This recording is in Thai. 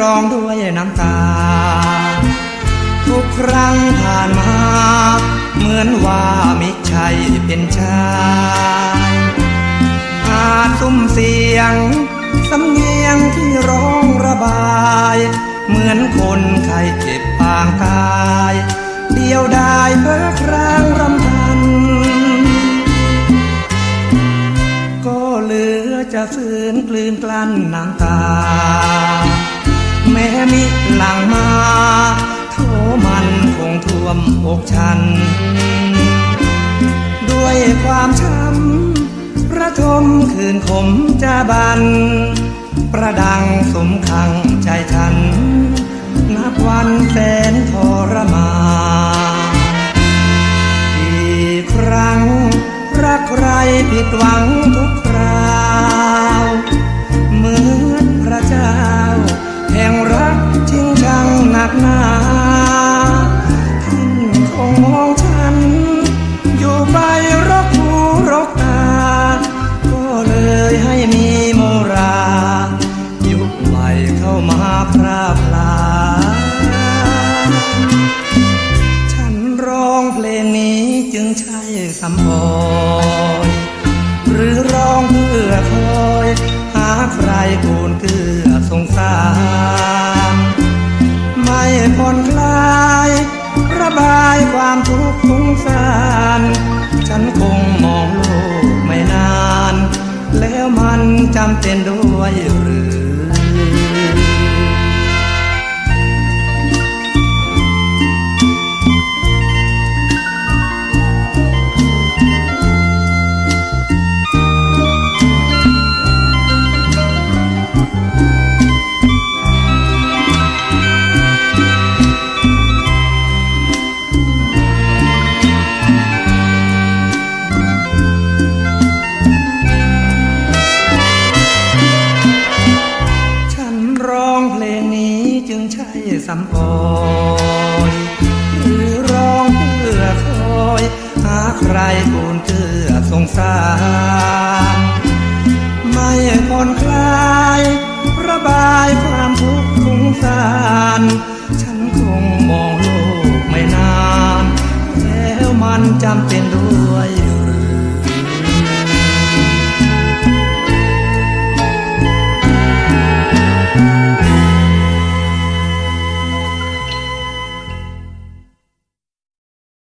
ร้องด้วยน้ำตา ทุกครั้งผ่านมา เหมือนว่ามิใช่เป็นชายอาจซุ้มเสียง สำเนียงที่ร้องระบาย เหมือนคนไข้เจ็บปางตาย เดียวดายเพ้อครางรำพัน ก็เหลือจะฝืนกลืนกลั้นน้ำตา วมอกฉัน ด้วยความช้ำระทมคืนขมจะบัน ประดังสมขังใจฉัน นับวันแสนทรมานกี่ครั้ง รักใครผิดหวังทุกคราวเหมือนพระเจ้า แห่งรักจริงจังหนักหนาานคงมองฉัน อยู่ไปรกหูรกตา ก็เลยให้มีโมรายุคใหม่เข้ามาพราพลา ฉันร้องเพลงนี้จึงใช่สำพอยหรือร้องเพื่อคอย หาใครทูล บายความทุกข์สงสารฉันคงมองโลกไม่นาน แล้วมันจำเป็นด้วยหรือ จึงใช่สำพอยหรือร้องเพื่อคอย หาใครกูลเกื้อสงสารไม่ผ่อนคลาย ระบายความทุกข์สงสาร ฉันคงมองโลกไม่นาน แล้วมันจำเป็นด้วย